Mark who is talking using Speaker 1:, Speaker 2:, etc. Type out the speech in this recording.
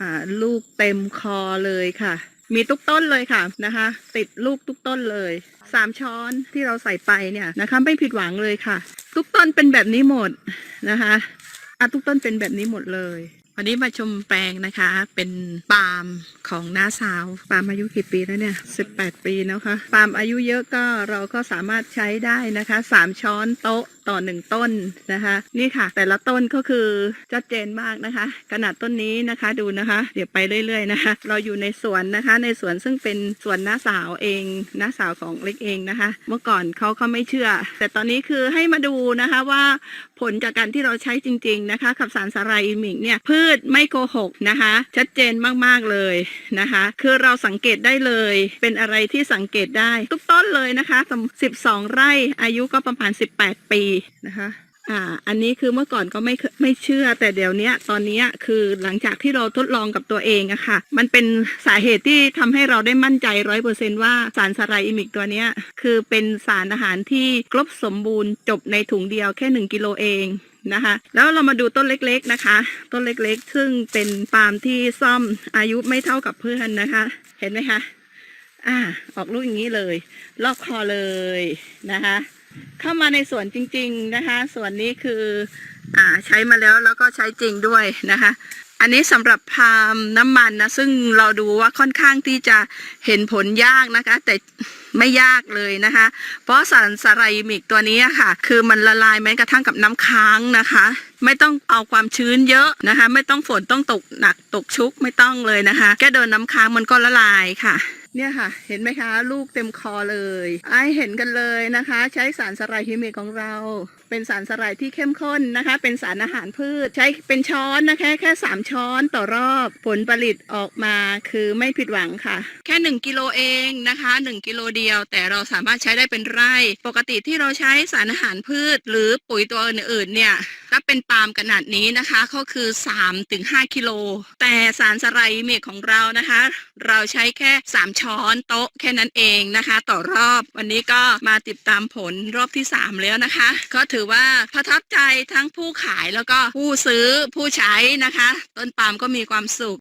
Speaker 1: ค่ะ ลูกเต็มคอเลยค่ะ มีทุกต้นเลยค่ะนะคะ ติดลูกทุกต้นเลยสามช้อนที่เราใส่ไปเนี่ยนะคะไม่ผิดหวังเลยค่ะ ทุกต้นเป็นแบบนี้หมดนะคะอะทุกต้นเป็นแบบนี้หมดเลย วันนี้มาชมแปลงนะคะ เป็นปาล์มของน้าสาว ปาล์มอายุกี่ปีแล้วเนี่ยสิบแปดปีแล้วค่ะ ปาล์มอายุเยอะก็เราก็สามารถใช้ได้นะคะสามช้อนโต๊ะต่อหนึ่งต้นนะคะ นี่ค่ะ แต่ละต้นก็คือชัดเจนมากนะคะ ขนาดต้นนี้นะคะดูนะคะ เดี๋ยวไปเรื่อยๆนะคะ เราอยู่ในสวนนะคะ ในสวนซึ่งเป็นสวนน้าสาวเองน้าสาวของเล็กเองนะคะ เมื่อก่อนเขาเขาไม่เชื่อ แต่ตอนนี้คือให้มาดูนะคะว่าผลจากการที่เราใช้จริง ๆนะคะ กับสารสารายอิมิกเนี่ยพืชไม่โกหกนะคะ ชัดเจนมากๆเลยนะคะ คือเราสังเกตได้เลย เป็นอะไรที่สังเกตได้ทุกต้นเลยนะคะ12 ไร่อายุก็ประมาณ 18 ปีนะคะอ่า อันนี้คือเมื่อก่อนก็ไม่ไม่เชื่อ แต่เดี๋ยวนี้ตอนนี้คือหลังจากที่เราทดลองกับตัวเองอะค่ะ มันเป็นสาเหตุที่ทำให้เราได้มั่นใจร้อยเปอร์เซนว่าสารสารายอิมิกตัวเนี้ย คือเป็นสารอาหารที่ครบสมบูรณ์จบในถุงเดียวแค่หนึ่งกิโลเอง นะคะ แล้วเรามาดูต้นเล็กๆนะคะ ต้นเล็กๆ ซึ่งเป็นปาล์มที่ซ่อมอายุไม่เท่ากับเพื่อนนะคะ เห็นไหมคะอ่าออกลูกอย่างนี้เลยรอบคอเลยนะคะ เข้ามาในสวนจริง ๆนะคะสวนนี้คืออ่าใช้มาแล้วแล้วก็ใช้จริงด้วยนะคะ อันนี้สำหรับพาล์มน้ำมันนะซึ่งเราดูว่าค่อนข้างที่จะเห็นผลยากนะคะ แต่ ไม่ยากเลยนะคะ เพราะสารสารามิกตัวนี้ค่ะ คือมันละลายแม้กระทั่งกับน้ำค้างนะคะ ไม่ต้องเอาความชื้นเยอะนะคะ ไม่ต้องฝนต้องตกหนักตกชุกไม่ต้องเลยนะคะแค่โดนน้ำค้างมันก็ละลายค่ะเนี่ยค่ะ เห็นไหมคะ ลูกเต็มคอเลยไอเห็นกันเลยนะคะ ใช้สารสลายฮิเมกของเรา เป็นสารสลายที่เข้มข้นนะคะ เป็นสารอาหารพืช ใช้เป็นช้อนนะคะ แค่สามช้อนต่อรอบ ผลผลิตออกมาคือไม่ผิดหวังค่ะ แค่หนึ่งกิโลเองนะคะหนึ่งกิโลเดียว แต่เราสามารถใช้ได้เป็นไร่ ปกติที่เราใช้สารอาหารพืช หรือปุ๋ยตัวอื่นๆเนี่ยถ้าเป็นปาล์มขนาดนี้นะคะก็คือ3ถึง5กิโล แต่สารสไลเมกของเรานะคะ เราใช้แค่ 3 ช้อนโต๊ะแค่นั้นเองนะคะ ต่อรอบวันนี้ก็มาติดตามผลรอบที่ 3 แล้วนะคะ ก็ถือว่าประทับใจทั้งผู้ขายแล้วก็ผู้ซื้อผู้ใช้นะคะ ต้นปาล์มก็มีความสุข